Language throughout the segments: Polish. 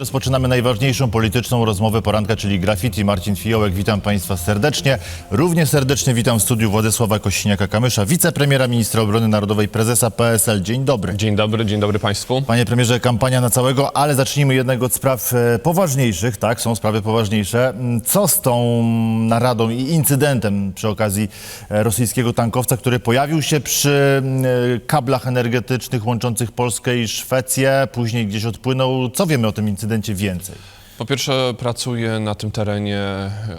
Rozpoczynamy najważniejszą polityczną rozmowę poranka, czyli graffiti. Marcin Fiołek, witam Państwa serdecznie. Równie serdecznie witam w studiu Władysława Kościniaka-Kamysza, wicepremiera, ministra obrony narodowej, prezesa PSL. Dzień dobry. Dzień dobry, dzień dobry Państwu. Panie premierze, kampania na całego, ale zacznijmy jednak od spraw e, poważniejszych, tak, są sprawy poważniejsze. Mm, Co z tą naradą i incydentem przy okazji e, rosyjskiego tankowca, który pojawił się przy mm, e, kablach energetycznych łączących Polskę i Szwecję, później gdzieś odpłynął. Co wiemy o tym incydencie więcej? Po pierwsze, pracuję na tym terenie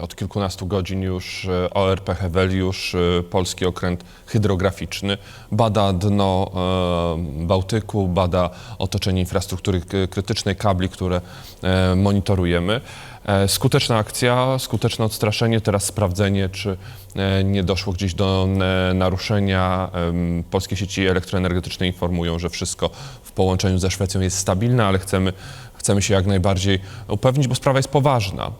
od kilkunastu godzin już e, ORP Heweliusz, e, polski okręt hydrograficzny. Bada dno e, Bałtyku, bada otoczenie infrastruktury krytycznej, kabli, które e, monitorujemy. E, Skuteczna akcja, skuteczne odstraszenie, teraz sprawdzenie, czy e, nie doszło gdzieś do e, naruszenia. Polskie sieci elektroenergetyczne informują, że wszystko w połączeniu ze Szwecją jest stabilne, ale chcemy Chcemy się jak najbardziej upewnić, bo sprawa jest poważna. E,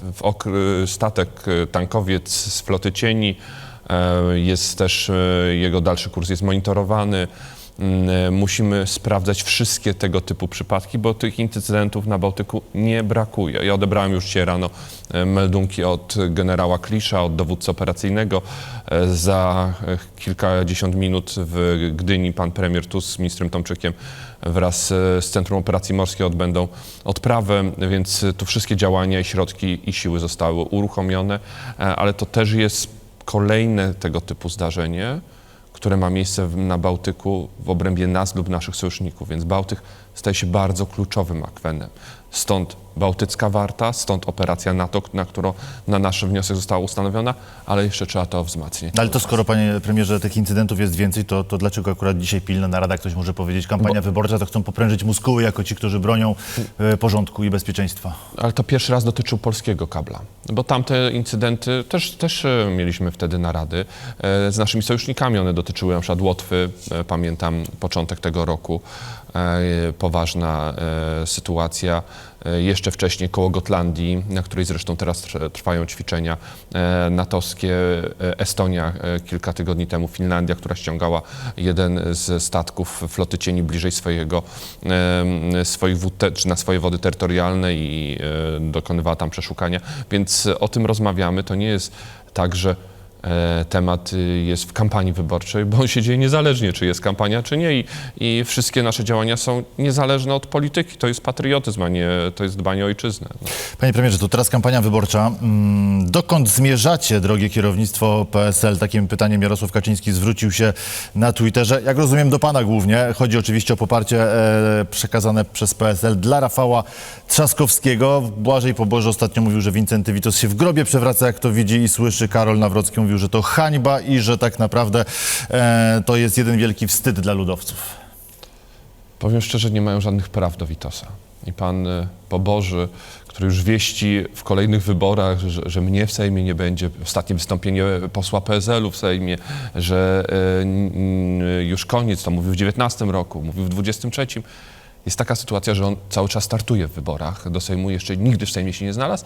w statek, e, tankowiec z floty cieni, e, jest też, jego dalszy kurs jest monitorowany. Mm, Musimy sprawdzać wszystkie tego typu przypadki, bo tych incydentów na Bałtyku nie brakuje. Ja odebrałem już dzisiaj rano meldunki od generała Klisza, od dowódcy operacyjnego. Za kilkadziesiąt minut w Gdyni pan premier Tusk z ministrem Tomczykiem wraz e, z Centrum Operacji Morskiej odbędą odprawę, więc tu wszystkie działania i środki i siły zostały uruchomione, e, ale to też jest kolejne tego typu zdarzenie, które ma miejsce na Bałtyku w obrębie nas lub naszych sojuszników, więc Bałtyk staje się bardzo kluczowym akwenem. Stąd Bałtycka Warta, stąd operacja NATO, na którą na nasz wniosek została ustanowiona, ale jeszcze trzeba to wzmacniać. Ale to skoro, panie premierze, tych incydentów jest więcej, to, to dlaczego akurat dzisiaj pilna narada, ktoś może powiedzieć, kampania wyborcza, to chcą poprężyć muskuły jako ci, którzy bronią e, porządku i bezpieczeństwa? Ale to pierwszy raz dotyczył polskiego kabla, bo tamte incydenty też, też e, mieliśmy wtedy narady e, z naszymi sojusznikami. One dotyczyły na przykład Łotwy, e, pamiętam początek tego roku, e, poważna e, sytuacja. E, Jeszcze wcześniej koło Gotlandii, na której zresztą teraz trw- trwają ćwiczenia e, natowskie. E, Estonia kilka tygodni temu, Finlandia, która ściągała jeden z statków floty cieni bliżej swojego, swoich wód, czy na swoje wody terytorialne i dokonywała tam przeszukania. Więc o tym rozmawiamy. To nie jest tak, że temat y, jest w kampanii wyborczej, bo on się dzieje niezależnie, czy jest kampania, czy nie. I, I wszystkie nasze działania są niezależne od polityki. To jest patriotyzm, a nie to jest dbanie o ojczyznę. No. Panie premierze, to teraz kampania wyborcza. Mm, Dokąd zmierzacie, drogie kierownictwo PSL? Takim pytaniem Jarosław Kaczyński zwrócił się na Twitterze. Jak rozumiem, do pana głównie. Chodzi oczywiście o poparcie e, przekazane przez PSL dla Rafała Trzaskowskiego. Błażej Poboże ostatnio mówił, że Wincenty Witos się w grobie przewraca, jak to widzi i słyszy. Karol Nawrocki mówił, że to hańba i że tak naprawdę e, to jest jeden wielki wstyd dla ludowców. Powiem szczerze, nie mają żadnych praw do Witosa. I pan y, Poboży, który już wieści w kolejnych wyborach, że, że mnie w Sejmie nie będzie, ostatnie wystąpienie posła PSL-u w Sejmie, że y, n- już koniec, to mówił w 19 roku, mówił w 23. Jest taka sytuacja, że on cały czas startuje w wyborach do Sejmu, jeszcze nigdy w Sejmie się nie znalazł,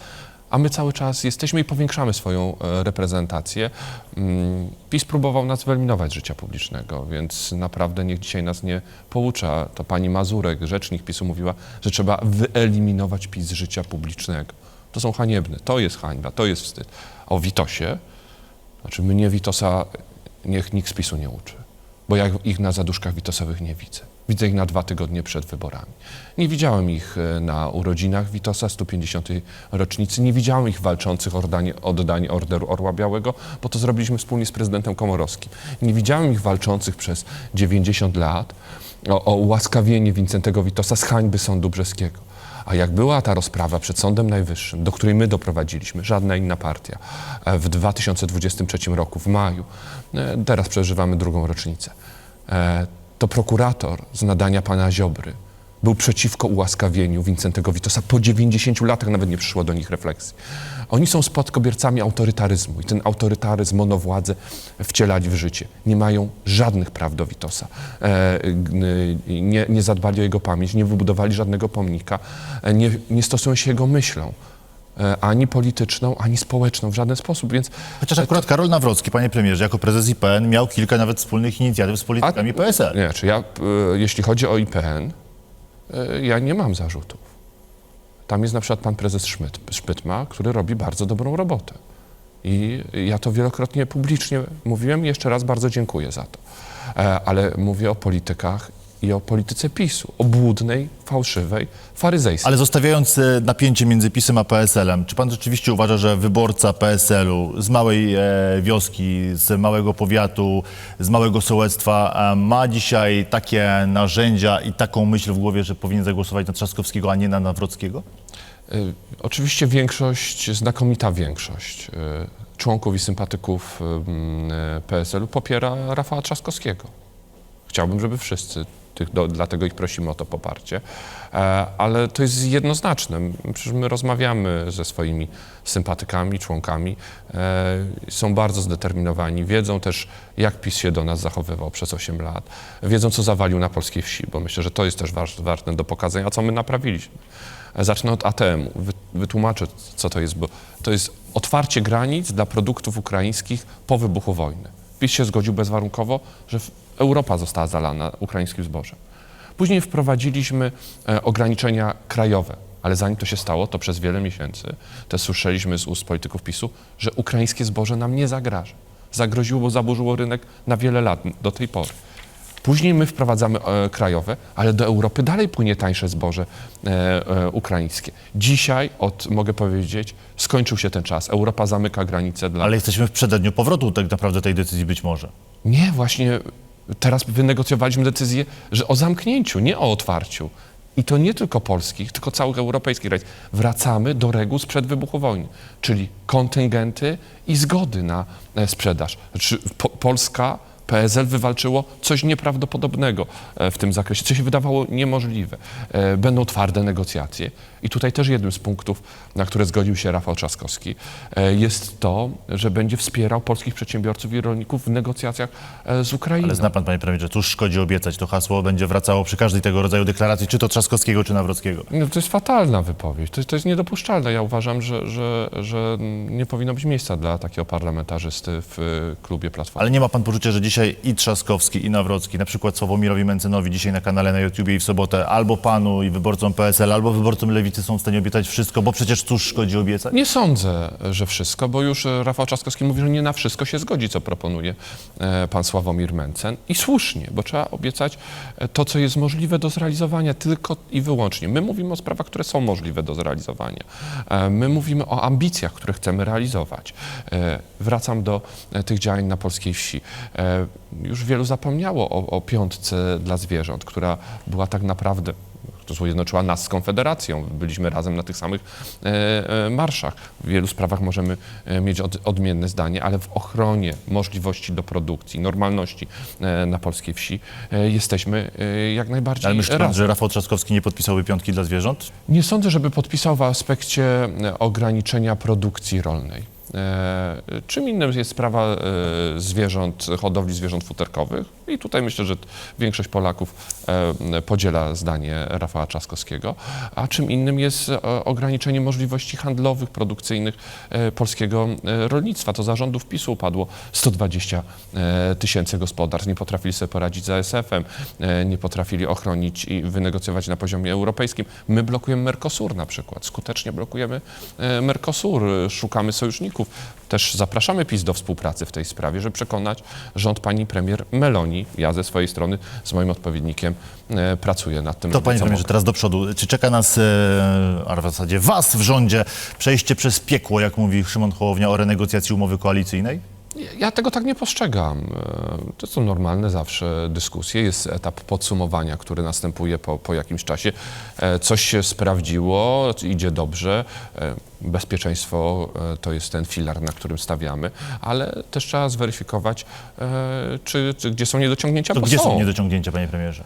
a my cały czas jesteśmy i powiększamy swoją e, reprezentację. Mm, PiS próbował nas wyeliminować z życia publicznego, więc naprawdę niech dzisiaj nas nie poucza. To pani Mazurek, rzecznik PiSu mówiła, że trzeba wyeliminować PiS z życia publicznego. To są haniebne, to jest hańba, to jest wstyd. A o Witosie, znaczy mnie Witosa niech nikt z PiSu nie uczy, bo ja ich na zaduszkach Witosowych nie widzę. Widzę ich na dwa tygodnie przed wyborami. Nie widziałem ich e, na urodzinach Witosa, 150. rocznicy. Nie widziałem ich walczących o oddanie, oddanie Orderu Orła Białego, bo to zrobiliśmy wspólnie z prezydentem Komorowskim. Nie widziałem ich walczących przez 90 lat o, o ułaskawienie Wincentego Witosa z hańby sądu brzeskiego. A jak była ta rozprawa przed Sądem Najwyższym, do której my doprowadziliśmy, żadna inna partia, e, w 2023 roku, w maju, e, teraz przeżywamy drugą rocznicę, to prokurator z nadania pana Ziobry był przeciwko ułaskawieniu Wincentego Witosa. Po 90 latach nawet nie przyszło do nich refleksji. Oni są spadkobiercami autorytaryzmu i ten autorytaryzm, monowładzę wcielali w życie. Nie mają żadnych praw do Witosa. E, nie, nie zadbali o jego pamięć, nie wybudowali żadnego pomnika, e, nie, nie stosują się jego myślą. E, Ani polityczną, ani społeczną w żaden sposób, więc Chociaż akurat Karol Nawrocki, panie premierze, jako prezes IPN miał kilka nawet wspólnych inicjatyw z politykami PSL. Nie, czy ja, e, jeśli chodzi o IPN, e, ja nie mam zarzutów. tam jest na przykład pan prezes Szmyt, Szpytma, który robi bardzo dobrą robotę. I ja to wielokrotnie publicznie mówiłem i jeszcze raz bardzo dziękuję za to. E, Ale mówię o politykach i o polityce PiSu, obłudnej, fałszywej, faryzejskiej. Ale zostawiając e, napięcie między PiSem a PSL-em, czy pan rzeczywiście uważa, że wyborca PSL-u z małej e, wioski, z małego powiatu, z małego sołectwa e, ma dzisiaj takie narzędzia i taką myśl w głowie, że powinien zagłosować na Trzaskowskiego, a nie na Nawrockiego? Y, Oczywiście większość, znakomita większość y, członków i sympatyków y, PSL-u popiera Rafała Trzaskowskiego. Chciałbym, żeby wszyscy, tych, do, dlatego ich prosimy o to poparcie, E, ale to jest jednoznaczne. Przecież my rozmawiamy ze swoimi sympatykami, członkami, e, są bardzo zdeterminowani, wiedzą też, jak PiS się do nas zachowywał przez 8 lat, wiedzą, co zawalił na polskiej wsi, bo myślę, że to jest też waż- ważne do pokazania, co my naprawiliśmy. Zacznę od ATM-u. Wy- Wytłumaczę, co to jest, bo to jest otwarcie granic dla produktów ukraińskich po wybuchu wojny. PiS się zgodził bezwarunkowo, że Europa została zalana ukraińskim zbożem. Później wprowadziliśmy e, ograniczenia krajowe, ale zanim to się stało, to przez wiele miesięcy też słyszeliśmy z ust polityków PiSu, że ukraińskie zboże nam nie zagraża. Zagroziło, bo zaburzyło rynek na wiele lat do tej pory. Później my wprowadzamy e, krajowe, ale do Europy dalej płynie tańsze zboże e, e, ukraińskie. Dzisiaj, od, mogę powiedzieć, skończył się ten czas. Europa zamyka granice dla... Ale jesteśmy w przededniu powrotu tak naprawdę tej decyzji być może. Nie, właśnie teraz wynegocjowaliśmy decyzję, że o zamknięciu, nie o otwarciu. I to nie tylko polskich, tylko całych europejskich granic. Wracamy do reguł sprzed wybuchu wojny, czyli kontyngenty i zgody na sprzedaż. Znaczy, po, Polska, PSL wywalczyło coś nieprawdopodobnego e, w tym zakresie, co się wydawało niemożliwe. E, Będą twarde negocjacje. I tutaj też jednym z punktów, na które zgodził się Rafał Trzaskowski, e, jest to, że będzie wspierał polskich przedsiębiorców i rolników w negocjacjach e, z Ukrainą. Ale zna pan, panie premierze, cóż szkodzi obiecać? To hasło będzie wracało przy każdej tego rodzaju deklaracji, czy to Trzaskowskiego, czy Nawrockiego. No, to jest fatalna wypowiedź, to, to jest niedopuszczalne. Ja uważam, że, że, że nie powinno być miejsca dla takiego parlamentarzysty w y, klubie Platformy. Ale nie ma pan poczucia, że dzisiaj i Trzaskowski, i Nawrocki, na przykład Sławomirowi Mencenowi dzisiaj na kanale na YouTubie i w sobotę, albo panu i wyborcom PSL, albo wyborcom Lewicy są w stanie obiecać wszystko, bo przecież cóż szkodzi obiecać? Nie sądzę, że wszystko, bo już e, Rafał Trzaskowski mówi, że nie na wszystko się zgodzi, co proponuje e, pan Sławomir Mencen. I słusznie, bo trzeba obiecać e, to, co jest możliwe do zrealizowania tylko i wyłącznie. My mówimy o sprawach, które są możliwe do zrealizowania. My mówimy o ambicjach, które chcemy realizować. Wracam do tych działań na polskiej wsi. Już wielu zapomniało o, o piątce dla zwierząt, która była tak naprawdę to zjednoczyła nas z Konfederacją. Byliśmy razem na tych samych e, e, marszach. W wielu sprawach możemy e, mieć od, odmienne zdanie, ale w ochronie możliwości do produkcji, normalności na polskiej wsi jesteśmy jak najbardziej Ale myśli pan, razem. że Rafał Trzaskowski nie podpisałby piątki dla zwierząt? Nie sądzę, żeby podpisał w aspekcie ograniczenia produkcji rolnej. E, Czym innym jest sprawa e, zwierząt, hodowli zwierząt futerkowych i tutaj myślę, że większość Polaków e, podziela zdanie Rafała Trzaskowskiego, a czym innym jest ograniczenie możliwości handlowych, produkcyjnych polskiego rolnictwa. To zarządów PiSu upadło 120 e, tysięcy gospodarstw, nie potrafili sobie poradzić z ASF-em, nie potrafili ochronić i wynegocjować na poziomie europejskim. My blokujemy Mercosur na przykład, skutecznie blokujemy Mercosur, szukamy sojuszników. Też zapraszamy PiS do współpracy w tej sprawie, żeby przekonać rząd pani premier Meloni. Ja ze swojej strony z moim odpowiednikiem e, pracuję nad tym. To panie premierze, teraz do przodu. Czy czeka nas, e, a w zasadzie was w rządzie, przejście przez piekło, jak mówi Szymon Hołownia, o renegocjacji umowy koalicyjnej? Ja tego tak nie postrzegam. E, To są normalne zawsze dyskusje. Jest etap podsumowania, który następuje po, po jakimś czasie. E, Coś się sprawdziło, idzie dobrze. E, Bezpieczeństwo to jest ten filar, na którym stawiamy, ale też trzeba zweryfikować, czy, czy gdzie są niedociągnięcia, To gdzie są niedociągnięcia, panie premierze?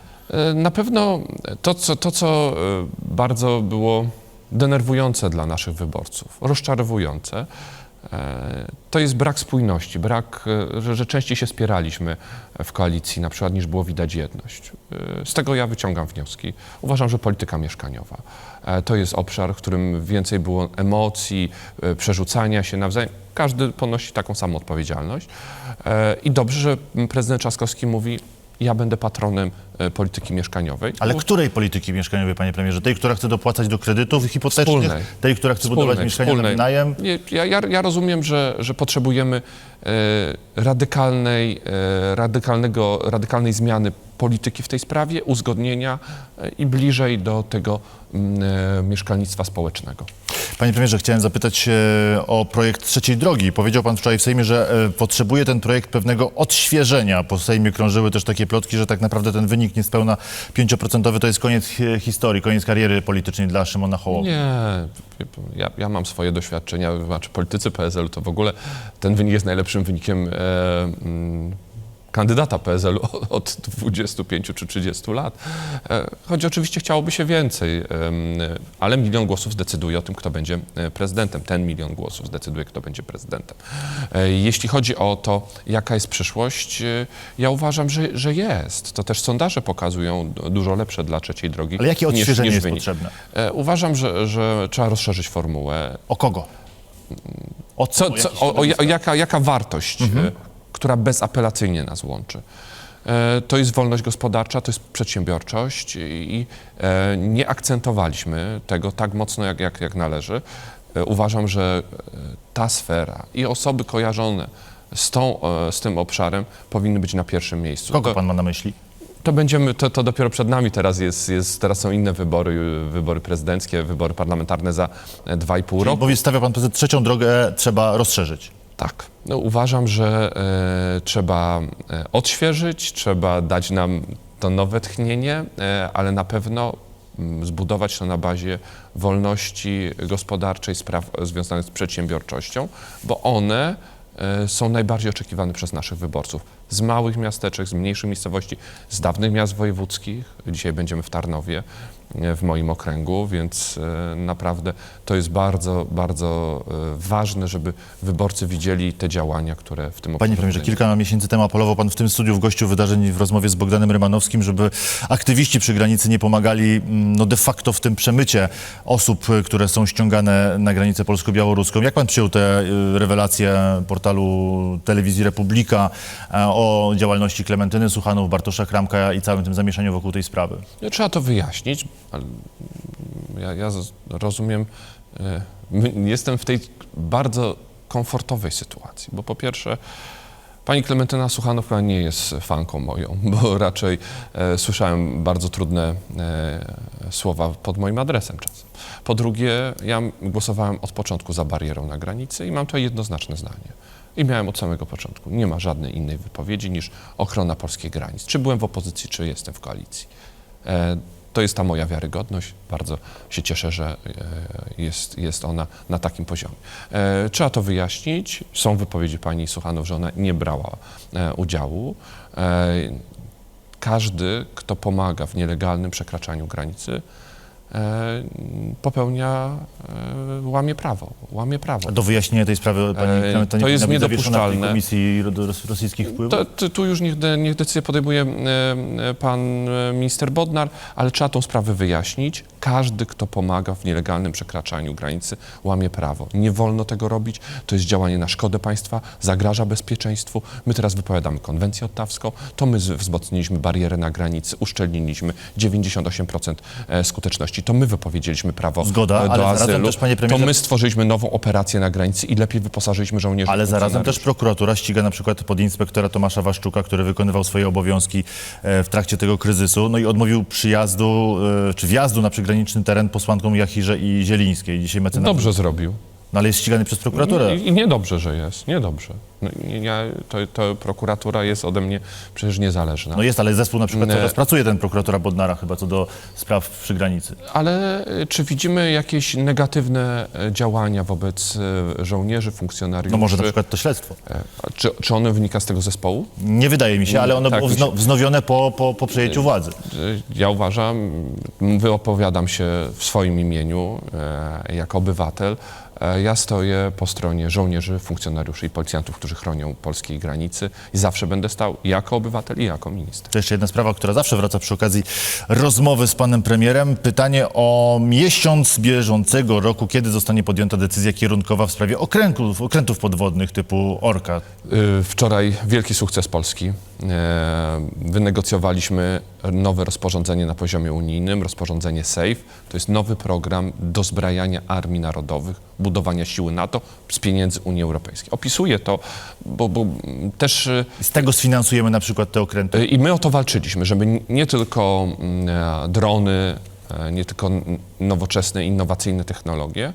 Na pewno to, co, to, co bardzo było denerwujące dla naszych wyborców, rozczarowujące, to jest brak spójności, brak, e, że, że częściej się spieraliśmy w koalicji, na przykład, niż było widać jedność. E, Z tego ja wyciągam wnioski. Uważam, że polityka mieszkaniowa e, to jest obszar, w którym więcej było emocji, e, przerzucania się nawzajem. Każdy ponosi taką samą odpowiedzialność. E, I dobrze, że prezydent Trzaskowski mówi, Ja będę patronem e, polityki mieszkaniowej. Ale Bo- której polityki mieszkaniowej, panie premierze? Tej, która chce dopłacać do kredytów hipotecznych? Wspólnej. Tej, która chce budować mieszkania na wynajem? Nie, ja, ja, ja rozumiem, że, że potrzebujemy e, radykalnej, e, radykalnego, radykalnej zmiany polityki w tej sprawie, uzgodnienia e, i bliżej do tego mm, e, mieszkalnictwa społecznego. Panie premierze, chciałem zapytać e, o projekt trzeciej drogi. Powiedział pan wczoraj w Sejmie, że e, potrzebuje ten projekt pewnego odświeżenia. Po Sejmie krążyły też takie plotki, że tak naprawdę ten wynik niespełna 5% to jest koniec hi- historii, koniec kariery politycznej dla Szymona Hołowni. Nie, ja, ja mam swoje doświadczenia, znaczy politycy PSL to w ogóle ten wynik jest najlepszym wynikiem e, mm, kandydata PSL od 25 czy 30 lat. E, choć oczywiście chciałoby się więcej, ale milion głosów zdecyduje o tym, kto będzie e, prezydentem. Ten milion głosów zdecyduje, kto będzie prezydentem. E, Jeśli chodzi o to, jaka jest przyszłość, ja uważam, że, że jest. To też sondaże pokazują dużo lepsze dla trzeciej drogi Ale jakie niż, odświeżenie niż jest wynik. potrzebne? Uważam, że, że trzeba rozszerzyć formułę. O kogo? O co? Co, O o, o, jaka, jaka wartość, e, która bezapelacyjnie nas łączy? E, To jest wolność gospodarcza, to jest przedsiębiorczość i e, nie akcentowaliśmy tego tak mocno, jak, jak, jak należy. E, Uważam, że ta sfera i osoby kojarzone z, tą, z tym obszarem powinny być na pierwszym miejscu. Kogo pan ma na myśli? to będziemy, to, to dopiero przed nami teraz jest, jest, teraz są inne wybory, wybory prezydenckie, wybory parlamentarne za e, dwa i pół roku. Mówi, stawia pan prezydent trzecią drogę, trzeba rozszerzyć. Tak. No, uważam, że e, trzeba e, odświeżyć, trzeba dać nam to nowe tchnienie, e, ale na pewno mm, zbudować to na bazie wolności gospodarczej, spraw związanych z przedsiębiorczością, bo one e, są najbardziej oczekiwane przez naszych wyborców. Z małych miasteczek, z mniejszych miejscowości, z dawnych miast wojewódzkich. Dzisiaj będziemy w Tarnowie, e, w moim okręgu, więc e, naprawdę to jest bardzo, bardzo e, ważne, żeby wyborcy widzieli te działania, które w tym Panie obszarze premierze, podejmiemy. kilka miesięcy temu apelował pan w tym studiu w gościu wydarzeń w rozmowie z Bogdanem Rymanowskim, żeby aktywiści przy granicy nie pomagali mm, no de facto w tym przemycie osób, które są ściągane na granicę polsko-białoruską. Jak pan przyjął te rewelacje portalu telewizji Republika o działalności Klementyny Suchanów, Bartosza Kramka i całym tym zamieszaniu wokół tej sprawy? Trzeba to wyjaśnić. Ja, ja rozumiem, e, jestem w tej bardzo komfortowej sytuacji, bo po pierwsze, pani Klementyna Suchanow chyba nie jest fanką moją, bo raczej e, słyszałem bardzo trudne e, słowa pod moim adresem czasem. Po drugie, ja głosowałem od początku za barierą na granicy i mam to jednoznaczne zdanie. I miałem od samego początku. Nie ma żadnej innej wypowiedzi niż ochrona polskich granic. Czy byłem w opozycji, czy jestem w koalicji. E, To jest ta moja wiarygodność. Bardzo się cieszę, że e, jest, jest ona na takim poziomie. E, Trzeba to wyjaśnić. Są wypowiedzi pani Suchanow, że ona nie brała e, udziału. Każdy, kto pomaga w nielegalnym przekraczaniu granicy, popełnia, e, łamie prawo. Łamie prawo. Do wyjaśnienia tej sprawy pani E, Klementyna to jest zawieszona w tej niedopuszczalne. Komisji ro- ros- rosyjskich wpływów? To, to, tu już niech, niech decyzję podejmuje e, e, pan e, minister Bodnar, ale trzeba tą sprawę wyjaśnić. Każdy, kto pomaga w nielegalnym przekraczaniu granicy, łamie prawo. Nie wolno tego robić. To jest działanie na szkodę państwa, zagraża bezpieczeństwu. My teraz wypowiadamy konwencję ottawską. To my wzmocniliśmy barierę na granicy, uszczelniliśmy 98% e, skuteczności. To my wypowiedzieliśmy prawo Zgoda, e, ale do zarazem azylu. też, panie to premierze- my stworzyliśmy nową operację na granicy i lepiej wyposażyliśmy żołnierzy. Ale zarazem też prokuratura ściga na przykład podinspektora Tomasza Waszczuka, który wykonywał swoje obowiązki e, w trakcie tego kryzysu, no i odmówił przyjazdu, czy wjazdu na przygraniczny teren posłankom Jachirze i Zielińskiej. Dzisiaj mecenas... Dobrze zrobił. No ale jest ścigany przez prokuraturę. I, i niedobrze, że jest, niedobrze. No, ja, to, to prokuratura jest ode mnie przecież niezależna. No jest, ale zespół na przykład teraz pracuje ten prokuratora Bodnara chyba co do spraw przy granicy. Ale y, czy widzimy jakieś negatywne e, działania wobec e, żołnierzy, funkcjonariuszy? No może na przykład to śledztwo. E, Czy, czy ono wynika z tego zespołu? Nie wydaje mi się, ale ono Tak, było wzno, wznowione po, po, po przejęciu władzy. Ja uważam, wyopowiadam się w swoim imieniu e, jako obywatel. E, Ja stoję po stronie żołnierzy, funkcjonariuszy i policjantów, którzy którzy chronią polskiej granicy i zawsze będę stał jako obywatel i jako minister. To jeszcze jedna sprawa, która zawsze wraca przy okazji rozmowy z panem premierem. Pytanie o miesiąc bieżącego roku, kiedy zostanie podjęta decyzja kierunkowa w sprawie okrętów, okrętów podwodnych typu Orka. Y, Wczoraj wielki sukces Polski. E, Wynegocjowaliśmy nowe rozporządzenie na poziomie unijnym, rozporządzenie SAFE. To jest nowy program dozbrajania armii narodowych, budowania siły NATO z pieniędzy Unii Europejskiej. Opisuję to, bo, bo też y, Z tego sfinansujemy na przykład te okręty. i my o to walczyliśmy, żeby nie tylko mm, e, drony, e, nie tylko nowoczesne, innowacyjne technologie,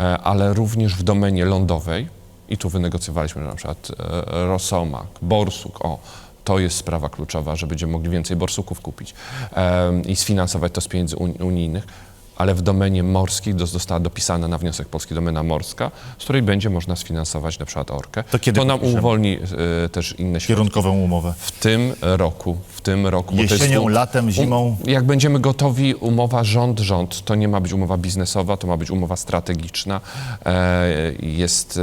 e, ale również w domenie lądowej. I tu wynegocjowaliśmy na przykład e, Rosomak, Borsuk. O, to jest sprawa kluczowa, że będziemy mogli więcej borsuków kupić e, i sfinansować to z pieniędzy uni- unijnych. Ale w domenie morskiej dos- została dopisana na wniosek Polski domena morska, z której będzie można sfinansować na przykład Orkę. To kiedy to nam podpiszemy? uwolni e, też inne środki. Kierunkową umowę. W tym roku, w tym roku. jest Jesienią, u- latem, zimą? u- Jak będziemy gotowi, umowa rząd-rząd, to nie ma być umowa biznesowa, to ma być umowa strategiczna. E, jest,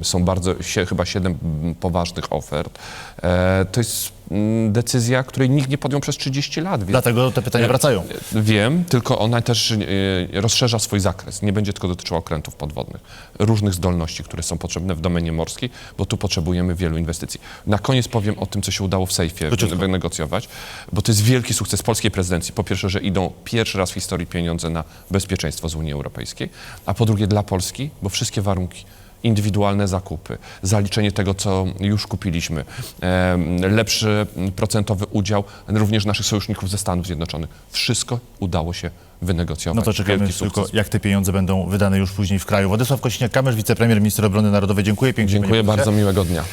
e, są bardzo, sie, chyba siedem poważnych ofert. E, to jest mm, decyzja, której nikt nie podjął przez 30 lat. Więc Dlatego te pytania wracają. Wiem, tylko ona też e, rozszerza swój zakres. Nie będzie tylko dotyczyła okrętów podwodnych, różnych zdolności, które są potrzebne w domenie morskiej, bo tu potrzebujemy wielu inwestycji. Na koniec powiem o tym, co się udało w Sejfie wynegocjować, bo to jest wielki sukces polskiej prezydencji. Po pierwsze, że idą pierwszy raz w historii pieniądze na bezpieczeństwo z Unii Europejskiej, a po drugie dla Polski, bo wszystkie warunki indywidualne zakupy, zaliczenie tego, co już kupiliśmy, lepszy procentowy udział również naszych sojuszników ze Stanów Zjednoczonych. Wszystko udało się wynegocjować. No to czekamy tylko, jak te pieniądze będą wydane już później w kraju. Władysław Kośniak-Kamysz, wicepremier, minister obrony narodowej. Dziękuję pięknie. Dziękuję bardzo, miłego dnia.